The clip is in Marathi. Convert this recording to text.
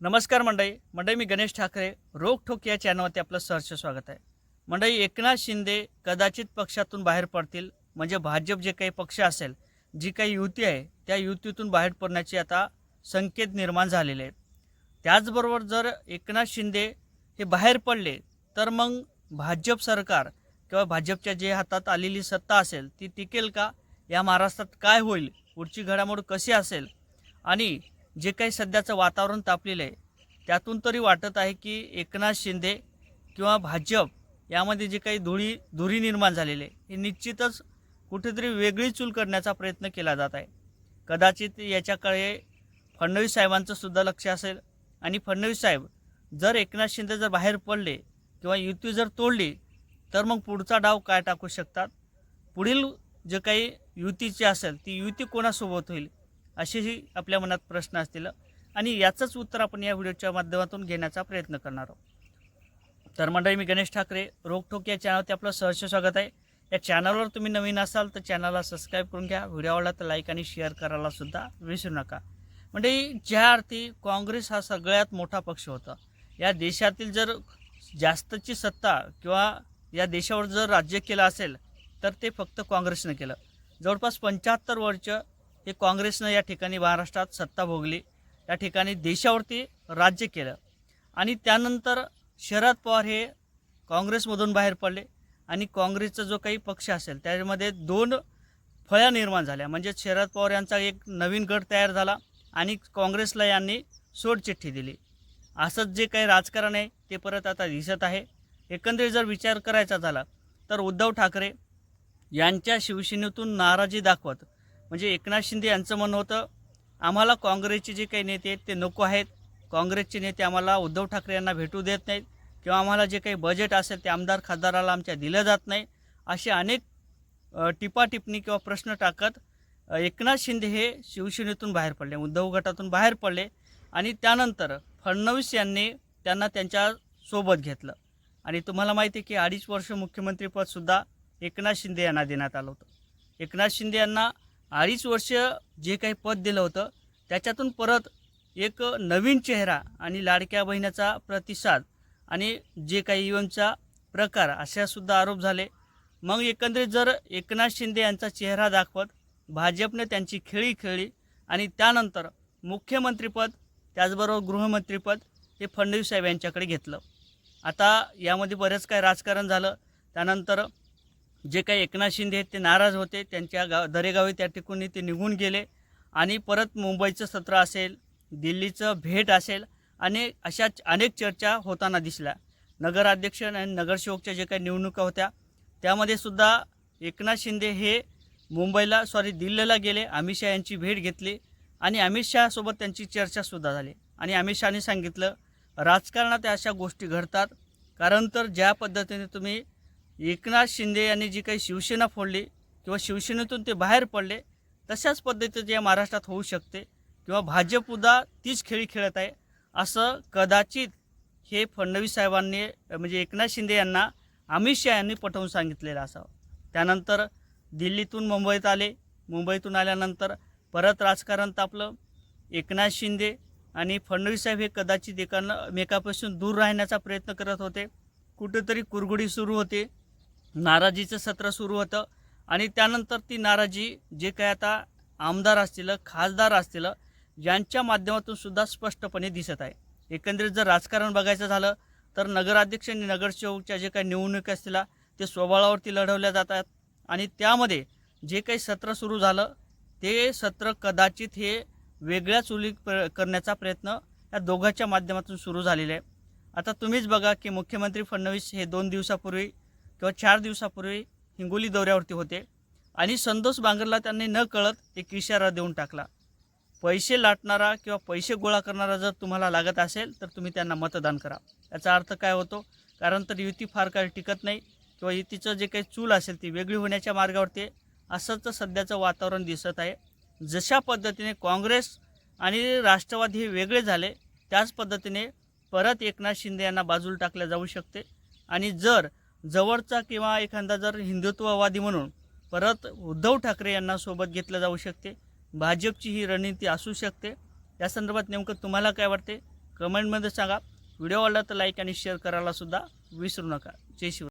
नमस्कार मंडई मंडई मी गणेश ठाकरे. रोखोक या चॅनलवरती आपलं सहर्ष स्वागत आहे. मंडई एकनाथ शिंदे कदाचित पक्षातून बाहेर पडतील. म्हणजे भाजप जे काही पक्ष असेल जी काही युती आहे त्या युतीतून बाहेर पडण्याचे आता संकेत निर्माण झालेले आहेत. त्याचबरोबर जर एकनाथ शिंदे हे बाहेर पडले तर मग भाजप सरकार किंवा भाजपच्या जे हातात आलेली सत्ता असेल ती टिकेल का? या महाराष्ट्रात काय होईल? पुढची घडामोड कशी असेल? आणि जे काही सध्याचं वातावरण तापलेलं आहे त्यातून तरी वाटत आहे की एकनाथ शिंदे किंवा भाजप यामध्ये जे काही धुळी धुरी निर्माण झालेले आहे हे निश्चितच कुठेतरी वेगळी चूल करण्याचा प्रयत्न केला जात आहे. कदाचित याच्याकडे फडणवीस साहेबांचं सुद्धा लक्ष असेल आणि फडणवीस साहेब जर एकनाथ शिंदे जर बाहेर पडले किंवा युती जर तोडली तर मग पुढचा डाव काय टाकू शकतात? पुढील जे काही युतीची असेल ती युती कोणासोबत होईल? असेही आपल्या मनात प्रश्न असतील आणि याचंच उत्तर आपण या व्हिडिओच्या माध्यमातून घेण्याचा प्रयत्न करणार आहोत. तर मंडळी मी गणेश ठाकरे रोकठोक या चॅनलवरती आपलं सहर्ष स्वागत आहे. या चॅनलवर तुम्ही नवीन असाल तर चॅनलला सबस्क्राईब करून घ्या. व्हिडिओ आवडला तर लाईक आणि शेअर करायला सुद्धा विसरू नका. म्हणजे ज्या अर्थी काँग्रेस हा सगळ्यात मोठा पक्ष होता या देशातील जर जास्तची सत्ता किंवा या देशावर जर राज्य केलं असेल तर ते फक्त काँग्रेसनं केलं. जवळपास पंच्याहत्तर वर्ष हे काँग्रेसनं या ठिकाणी महाराष्ट्रात सत्ता भोगली. या ठिकाणी देशावरती राज्य केलं. आणि त्यानंतर शरद पवार हे काँग्रेसमधून बाहेर पडले. आणि काँग्रेसचा जो काही पक्ष असेल त्यामध्ये दोन फळ्या निर्माण झाल्या. म्हणजे शरद पवार यांचा एक नवीन गट तयार झाला आणि काँग्रेसला यांनी सोडचिठ्ठी दिली. असंच जे काही राजकारण आहे ते परत आता दिसत आहे. एकंदरीत जर विचार करायचा झाला तर उद्धव ठाकरे यांच्या शिवसेनेतून नाराजी दाखवत म्हणजे एकनाथ शिंदे यांचं म्हणणं होतं आम्हाला काँग्रेसचे जे काही नेते आहेत ते नको आहेत. काँग्रेसचे नेते आम्हाला उद्धव ठाकरे यांना भेटू देत नाहीत किंवा आम्हाला जे काही बजेट असेल ते आमदार खासदाराला आमच्या दिलं जात नाही. असे अनेक टिपाटिपणी किंवा प्रश्न टाकत एकनाथ शिंदे हे शिवसेनेतून बाहेर पडले उद्धव गटातून बाहेर पडले आणि त्यानंतर फडणवीस यांनी त्यांना त्यांच्यासोबत घेतलं. आणि तुम्हाला माहिती आहे की अडीच वर्ष मुख्यमंत्रीपदसुद्धा एकनाथ शिंदे यांना देण्यात आलं होतं. एकनाथ शिंदे यांना अडीच वर्ष जे काही पद दिलं होतं त्याच्यातून परत एक नवीन चेहरा आणि लाडक्या बहिण्याचा प्रतिसाद आणि जे काही इव्हनचा प्रकार अशासुद्धा आरोप झाले. मग एकंदरीत जर एकनाथ शिंदे यांचा चेहरा दाखवत भाजपने त्यांची खेळी खेळली आणि त्यानंतर मुख्यमंत्रीपद त्याचबरोबर गृहमंत्रीपद हे फडणवीस साहेब यांच्याकडे घेतलं. आता यामध्ये बरेच काही राजकारण झालं. त्यानंतर जे काही एकनाथ शिंदे आहेत ते नाराज होते. त्यांच्या गाव दरेगावी त्या ठिकाणी ते निघून गेले. आणि परत मुंबईचं सत्र असेल दिल्लीचं भेट असेल आणि अशा अनेक चर्चा होताना दिसल्या. नगराध्यक्ष आणि नगरसेवकच्या जे काही निवडणुका होत्या त्यामध्ये सुद्धा एकनाथ शिंदे हे मुंबईला सॉरी दिल्लीला गेले. अमित शहा यांची भेट घेतली. आणि अमित शहासोबत त्यांची चर्चासुद्धा झाली. आणि अमित शहाने सांगितलं राजकारणात अशा गोष्टी घडतात. कारण तर ज्या पद्धतीने तुम्ही एकनाथ शिंदे यांनी जी काही शिवसेना फोडली किंवा शिवसेनेतून ते बाहेर पडले तशाच पद्धतीचं या महाराष्ट्रात होऊ शकते किंवा भाजपसुद्धा तीच खेळी खेळत आहे. असं कदाचित हे फडणवीस साहेबांनी म्हणजे एकनाथ शिंदे यांना अमित शहा यांनी पटवून सांगितलेलं असावं. त्यानंतर दिल्लीतून मुंबईत आले. मुंबईतून आल्यानंतर परत राजकारण तापलं. एकनाथ शिंदे आणि फडणवीस साहेब हे कदाचित एकानं मेकापासून दूर राहण्याचा प्रयत्न करत होते. कुठेतरी कुरगुडी सुरू होते. नाराजीचं सत्र सुरू होतं. आणि त्यानंतर ती नाराजी जे काय आता आमदार असतील खासदार असतील यांच्या माध्यमातून सुद्धा स्पष्टपणे दिसत आहे. एकंदरीत जर राजकारण बघायचं झालं तर नगराध्यक्ष आणि नगरसेवकच्या जे काही निवडणुका असतील ते स्वबळावरती लढवल्या जातात. आणि त्यामध्ये जे काही सत्र सुरू झालं ते सत्र कदाचित हे वेगळ्या चुली प्र करण्याचा प्रयत्न या दोघांच्या माध्यमातून सुरू झालेला आहे. आता तुम्हीच बघा की मुख्यमंत्री फडणवीस हे दोन दिवसापूर्वी किंवा चार दिवसापूर्वी हिंगोली दौऱ्यावरती होते. आणि संतोष बांगरला त्यांनी न कळत एक इशारा देऊन टाकला. पैसे लाटणारा किंवा पैसे गोळा करणारा जर तुम्हाला लागत असेल तर तुम्ही त्यांना मतदान करा. याचा अर्थ काय होतो? कारण तर युती फार काळ टिकत नाही किंवा युतीचं जे काही चूल असेल ती वेगळी होण्याच्या मार्गावरती आहे. असंच सध्याचं वातावरण दिसत आहे. जशा पद्धतीने काँग्रेस आणि राष्ट्रवादी हे वेगळे झाले त्याच पद्धतीने परत एकनाथ शिंदे यांना बाजूला टाकल्या जाऊ शकते. आणि जर जवळचा किंवा एखादा जर हिंदुत्ववादी म्हणून परत उद्धव ठाकरे यांना सोबत घेतलं जाऊ शकते भाजपची ही रणनीती असू शकते. या संदर्भात नेमकं तुम्हाला काय वाटते? कमेंटमध्ये सांगा. व्हिडिओ आवडला तर लाईक आणि शेअर करायलासुद्धा विसरू नका. जय शिव